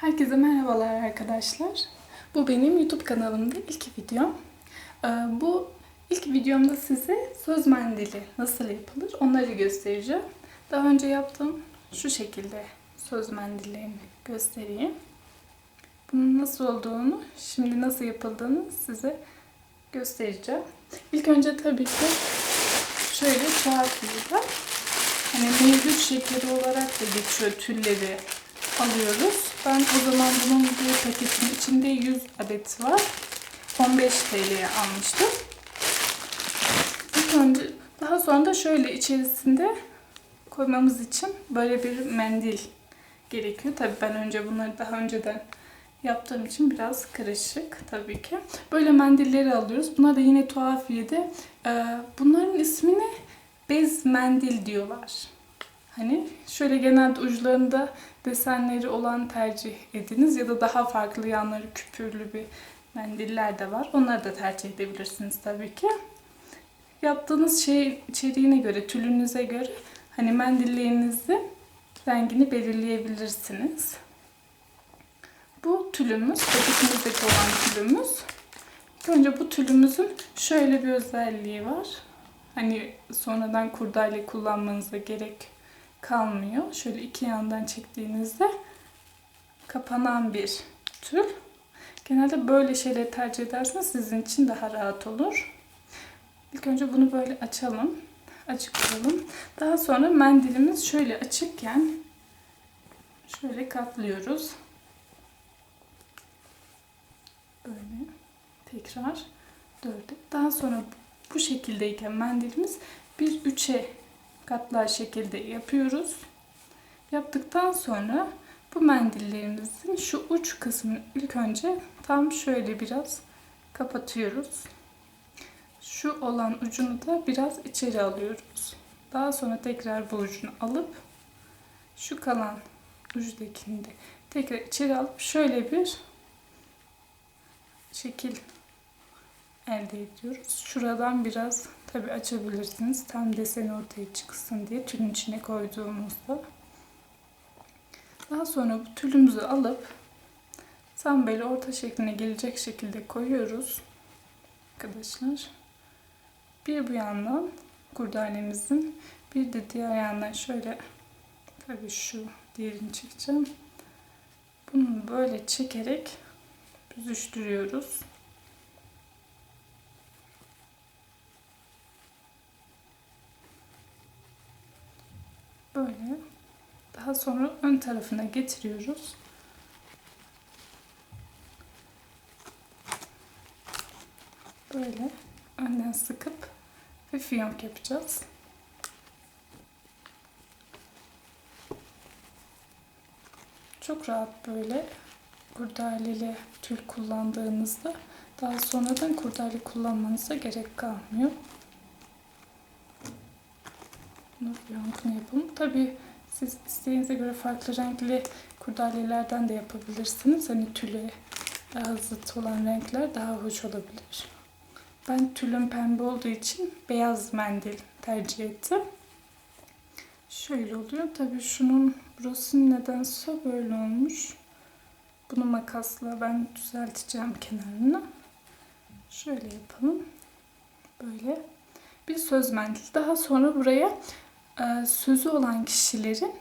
Herkese merhabalar arkadaşlar. Bu benim YouTube kanalımda ilk videom. Ee, Bu ilk videomda size söz mendili nasıl yapılır onları göstereceğim. Daha önce yaptığım şu şekilde söz mendillerini göstereyim. Bunun nasıl olduğunu, şimdi nasıl yapıldığını size göstereceğim. İlk önce tabii ki şöyle kağıt. Hani mevcut şekeri olarak da geçiyor tülleri alıyoruz. Ben o zaman bunun bir paketin içinde 100 adet var. 15 TL'ye almıştım. Önce daha sonra da şöyle içerisinde koymamız için böyle bir mendil gerekiyor. Tabii ben önce bunları daha önceden yaptığım için biraz karışık tabii ki. Böyle mendilleri alıyoruz. Bunlar da yine tuhafiyede. Ee, bunların ismini bez mendil diyorlar. Hani şöyle genelde uçlarında desenleri olan tercih ediniz ya da daha farklı yanları küpürlü bir mendiller de var. Onları da tercih edebilirsiniz tabii ki. Yaptığınız şey içeriğine göre, tülünüze göre hani mendillerinizin rengini belirleyebilirsiniz. Bu tülümüz, paketimizdeki olan tülümüz. Önce bu tülümüzün şöyle bir özelliği var. Hani sonradan kurdale kullanmanıza gerek kalmıyor. Şöyle iki yandan çektiğinizde kapanan bir tül. Genelde böyle şeyleri tercih ederseniz sizin için daha rahat olur. İlk önce bunu böyle açalım. Açık koyalım. Daha sonra mendilimiz şöyle açıkken şöyle katlıyoruz. Böyle tekrar dörde. Daha sonra bu şekildeyken mendilimiz bir üçe katlar şekilde yapıyoruz. Yaptıktan sonra bu mendillerimizin şu uç kısmını ilk önce tam şöyle biraz kapatıyoruz. Şu olan ucunu da biraz içeri alıyoruz. Daha sonra tekrar bu ucunu alıp şu kalan ucdakini de tekrar içeri alıp şöyle bir şekil elde ediyoruz. Şuradan biraz tabi açabilirsiniz. Tam deseni ortaya çıksın diye tülün içine koyduğumuzda. Daha sonra bu tülümüzü alıp tam böyle orta şekline gelecek şekilde koyuyoruz. Arkadaşlar. Bir bu yandan kurdalemizin bir de diğer yandan şöyle tabi şu diğerini çekeceğim. Bunu böyle çekerek büzüştürüyoruz. Böyle. Daha sonra ön tarafına getiriyoruz. Böyle önden sıkıp bir fiyonk yapacağız. Çok rahat böyle kurdaleli tül kullandığınızda daha sonradan kurdale kullanmanıza gerek kalmıyor. Bunu fiyonkunu yapalım. Tabii siz isteğinize göre farklı renkli kurdalelerden de yapabilirsiniz. Hani tüle daha zıt olan renkler daha hoş olabilir. Ben tülüm pembe olduğu için beyaz mendil tercih ettim. Şöyle oluyor. Tabii şunun burası nedense böyle olmuş. Bunu makasla ben düzelteceğim kenarını. Şöyle yapalım. Böyle bir söz mendil. Daha sonra buraya e, sözü olan kişilerin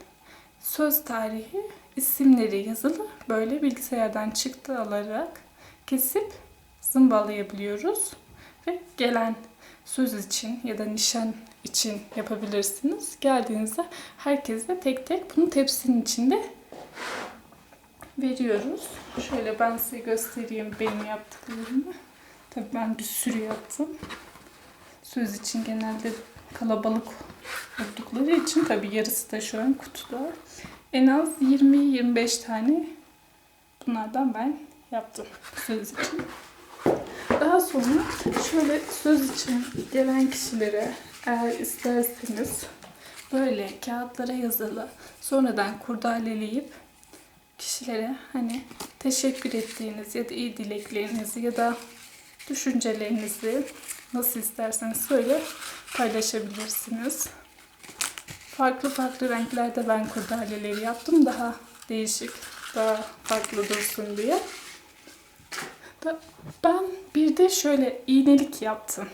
söz tarihi, isimleri yazılı böyle bilgisayardan çıktı alarak kesip zımbalayabiliyoruz. Ve gelen söz için ya da nişan için yapabilirsiniz. Geldiğinizde herkese tek tek bunu tepsinin içinde veriyoruz. Şöyle ben size göstereyim benim yaptıklarımı. Tabii ben bir sürü yaptım. Söz için genelde kalabalık oldukları için tabii yarısı da şu an kutuda. En az 20-25 tane bunlardan ben yaptım söz için. Daha sonra şöyle söz için gelen kişilere eğer isterseniz böyle kağıtlara yazılı sonradan kurdaleleyip kişilere hani teşekkür ettiğiniz ya da iyi dileklerinizi ya da düşüncelerinizi nasıl isterseniz söyle paylaşabilirsiniz. Farklı farklı renklerde ben kurdaleleri yaptım. Daha değişik Daha farklı dursun diye. Ben bir de şöyle iğnelik yaptım.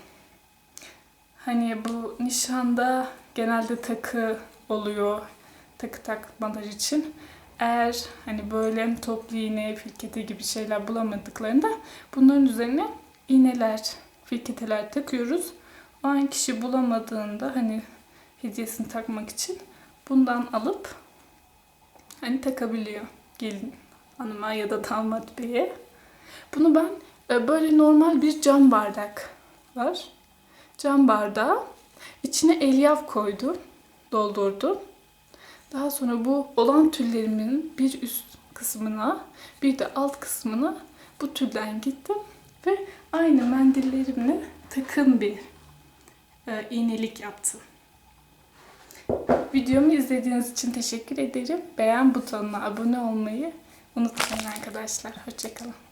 Hani bu nişanda genelde takı oluyor. Takı takmalar için. Eğer hani böyle toplu iğne, filkete gibi şeyler bulamadıklarında bunların üzerine iğneler, filketeler takıyoruz. O an kişi bulamadığında hani hediyesini takmak için bundan alıp hani takabiliyor gelin hanıma ya da damat beye. Bunu ben e, böyle normal bir cam bardak var. Cam bardağı içine elyaf koydum, doldurdum. Daha sonra bu olan tüllerimin bir üst kısmına bir de alt kısmına bu tülden gittim ve aynı mendillerimle takım bir e, iğnelik yaptım. Videomu izlediğiniz için teşekkür ederim. Beğen butonuna abone olmayı unutmayın arkadaşlar. Hoşçakalın.